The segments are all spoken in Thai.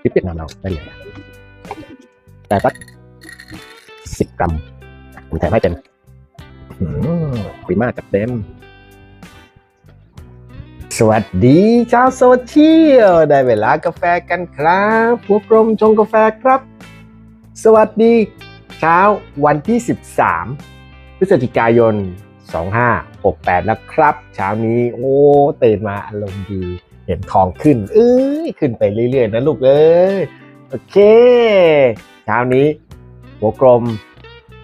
พริกเวียดนามเราได้เลย แต่สักสิบกรัมผมแถมให้เต็มอืมปริมาจัดเต็ม สวัสดีชาวโซเชียล ได้เวลากาแฟกันครับพวกกรมชงกาแฟครับ สวัสดีเช้าวันที่ 13 พฤศจิกายน 2568 แล้วครับ เช้านี้โอ้ตื่นมาอารมณ์ดี เห็นทองขึ้น เอ้ยขึ้นไปเรื่อยๆนะลูกเอ้ยโอเคเช้านี้ หัวกลม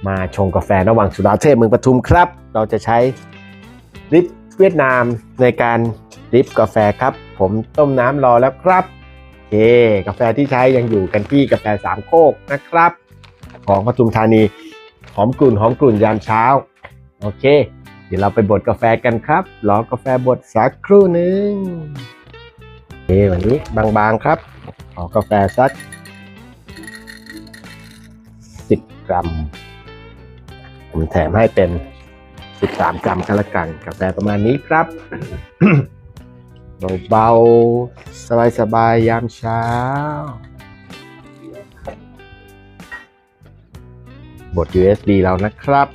มาชงกาแฟระหว่างสุราเทพเมืองปทุมครับ เราจะใช้ดริปเวียดนามในการดริปกาแฟครับ ผมต้มน้ำรอแล้วครับโอเค กาแฟที่ใช้ยังอยู่กันที่กาแฟสามโคกนะครับ ของปทุมธานีหอมกลุ่นหอมกลุ่นยามเช้า โอเค เดี๋ยวเราไปบดกาแฟกันครับรอกาแฟบดสักครู่หนึ่ง เควันนี้บางๆครับ ขอกาแฟสัก10กรัม ผมแถมให้เป็น13กรัมก็แล้วกัน กาแฟประมาณนี้ครับ เบาๆ สบายๆ ยามเช้า บด USB เรานะครับ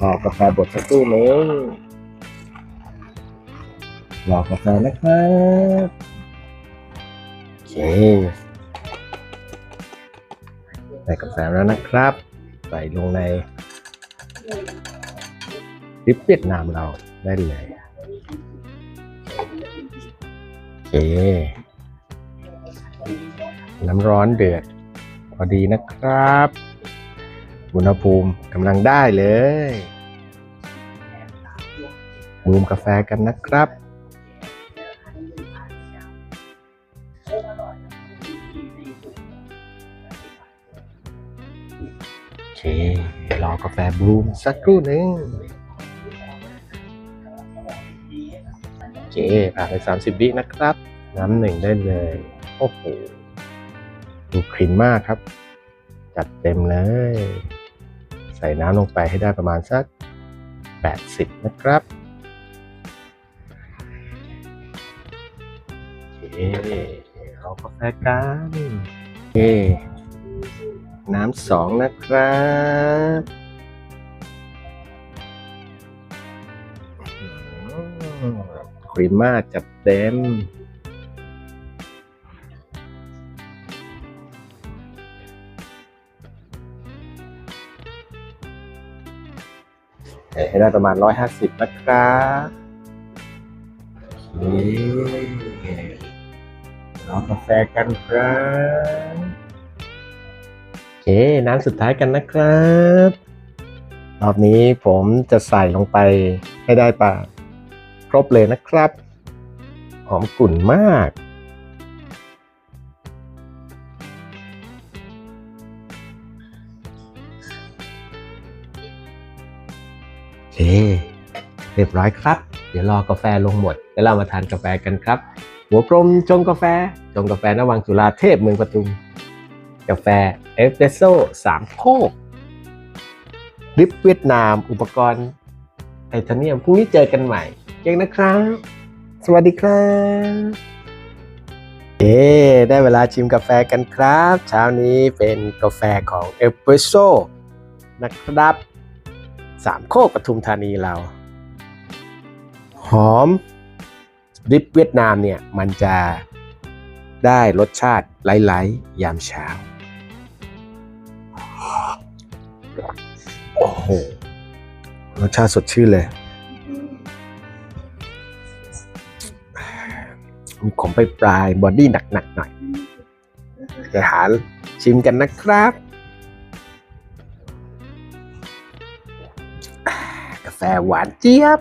รอกาแฟบดสักครู่หนึง รอกาแฟนะครับโอเคใส่กาแฟแล้วนะครับ ใส่ลงในริปเวียดนามเราได้เลยโอเค น้ำร้อนเดือด พอดีนะครับ อุณหภูมิกำลังได้เลยบูมกาแฟกันนะครับ โอเครอกาแฟบลูมสักครู่หนึ่งโอเคผ่านไป 30 วินะครับ น้ำหนึ่งได้เลย โอ้โหดูคลีนมากครับ จัดเต็มเลย ใส่น้ำลงไปให้ได้ประมาณสัก 80 นะครับโอเค อากาแฟกันโอน้ำสองนะครับครีมมาจัดเต็มใส่ให้ได้ประมาณ 150 นะครับ โอเครอกาแฟกันครับโอเคน้ำสุดท้ายกันนะครับ รอบนี้ผมจะใส่ลงไปให้ได้ปะครบเลยนะครับ หอมกลุ่นมากโอเคเรียบร้อยครับ เดี๋ยวรอกาแฟลงหมด แล้วเรามาทานกาแฟกันครับ หัวกลมชงกาแฟชงกาแฟนวังสุราเทพเมืองปทุม กาแฟเอสเปรสโซ่สามโคกดริปเวียดนาม อุปกรณ์ไทเทเนียมพรุ่งนี้เจอกันใหม่เยังนะครับ สวัสดีครับเอ๊ได้เวลาชิมกาแฟกันครับ เช้านี้เป็นกาแฟของเอสเปรสโซ่นะครับสามโคกปทุมธานีเรา หอมด ริปเวียดนามเนี่ยมันจะได้รสชาติไล้ๆยามเช้า โอ้โห รสชาติสดชื่นเลย มีขมไปปลายบอดี้หนักๆหน่อยจะหาชิมกันนะครับ กาแฟหวานเจี๊ยบ